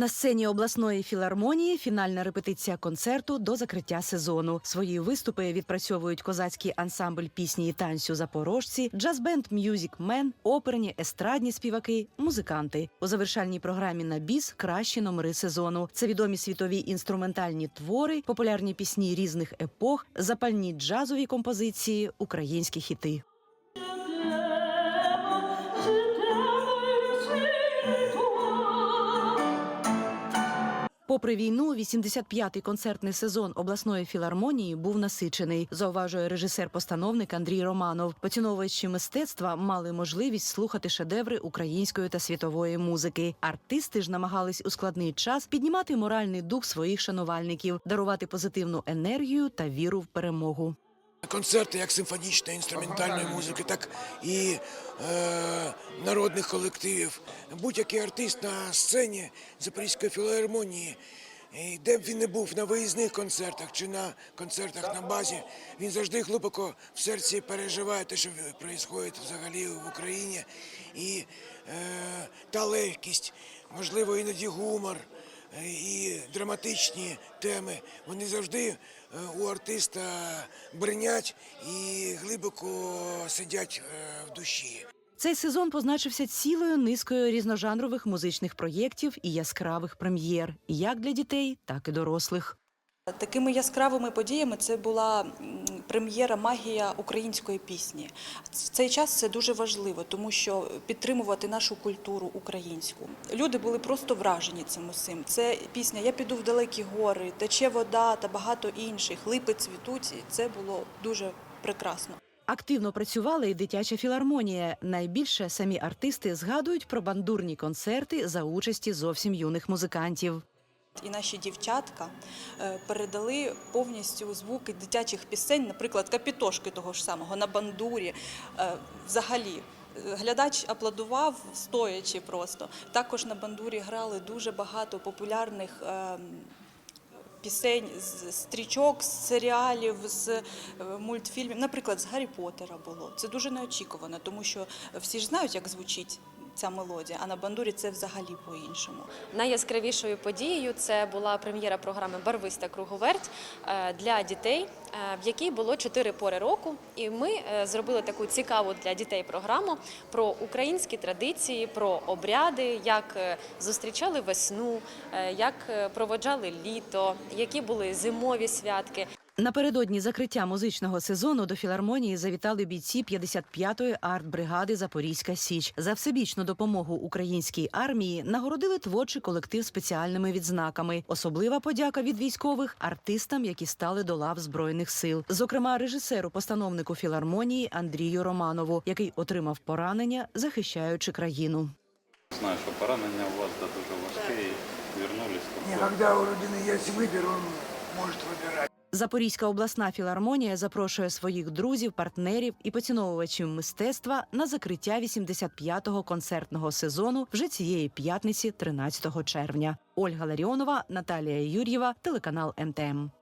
На сцені обласної філармонії фінальна репетиція концерту до закриття сезону. Свої виступи відпрацьовують козацький ансамбль пісні і танцю запорожці, джаз-бенд М'юзік Мен, оперні, естрадні співаки, музиканти. У завершальній програмі на біс кращі номери сезону. Це відомі світові інструментальні твори, популярні пісні різних епох, запальні джазові композиції, українські хіти. Попри війну, 85-й концертний сезон обласної філармонії був насичений, зауважує режисер-постановник Андрій Романов. Поціновувачі мистецтва мали можливість слухати шедеври української та світової музики. Артисти ж намагались у складний час піднімати моральний дух своїх шанувальників, дарувати позитивну енергію та віру в перемогу. Концерти як симфонічної інструментальної музики, так і е, народних колективів. Будь-який артист на сцені Запорізької філармонії, і де б він не був на виїзних концертах чи на концертах на базі, він завжди глибоко в серці переживає те, що відбувається взагалі в Україні. І е, та легкість, можливо, іноді гумор і драматичні теми, вони завжди е, у артиста бринять і глибоко сидять е, в душі. Цей сезон позначився цілою низкою різножанрових музичних проєктів і яскравих прем'єр, як для дітей, так і дорослих. Такими яскравими подіями це була прем'єра Магія української пісні. В цей час це дуже важливо, тому що підтримувати нашу культуру українську. Люди були просто вражені цим усім. Це пісня Я піду в далекі гори, тече вода та багато інших. Липи цвітуть. Це було дуже прекрасно. Активно працювала і дитяча філармонія. Найбільше самі артисти згадують про бандурні концерти за участі зовсім юних музикантів. І наші дівчатка е, передали повністю звуки дитячих пісень, наприклад, капітошки того ж самого на бандурі. Е, Взагалі. Глядач аплодував стоячи просто. Також на бандурі грали дуже багато популярних е, пісень з стрічок, з серіалів, з е, мультфільмів. Наприклад, з Гаррі Поттера було. Це дуже неочікувано, тому що всі ж знають, як звучить ця мелодія, а на бандурі це взагалі по-іншому. Найяскравішою подією це була прем'єра програми Барвиста круговерть е, для дітей, е, в якій було чотири пори року. І ми е, зробили таку цікаву для дітей програму про українські традиції, про обряди, як зустрічали весну, як проводжали літо, які були зимові святки. Напередодні закриття музичного сезону до філармонії завітали бійці 55-ї артбригади Запорізька Січ. За всебічну допомогу українській армії нагородили творчий колектив спеціальними відзнаками. Особлива подяка від військових артистам, які стали до лав збройних сил. Зокрема, режисеру, постановнику філармонії Андрію Романову, який отримав поранення, захищаючи країну. Знаю, що поранення у вас да, дуже важке і вернулись. Когда у людини є вибір, він може вибирати. Запорізька обласна філармонія запрошує своїх друзів, партнерів і поціновувачів мистецтва на закриття 85-го концертного сезону вже цієї п'ятниці, 13 червня. Ольга Ларіонова, Наталія Юр'єва, телеканал МТМ.